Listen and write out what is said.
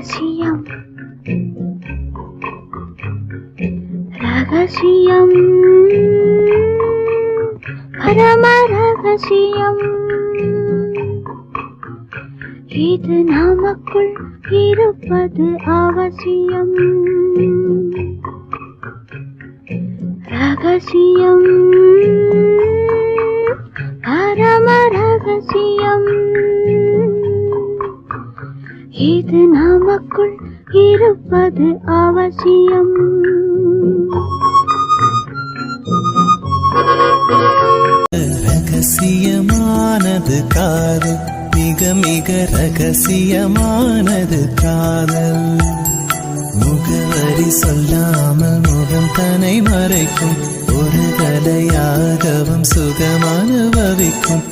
രാഗസ്യം രാഗസ്യം പരമരഹസ്യം. ഇത് അവശ്യം രഹസ്യം. இது நமக்குள் இருப்பது அவசியம். ரகசியமானது காதல் மிக மிக ரகசியமானது காதல். முகவரி சொல்லாமல் முகம் தன்னை மறைக்கும் ஒரு கலையாகவும் சுகம் அனுபவிக்கும்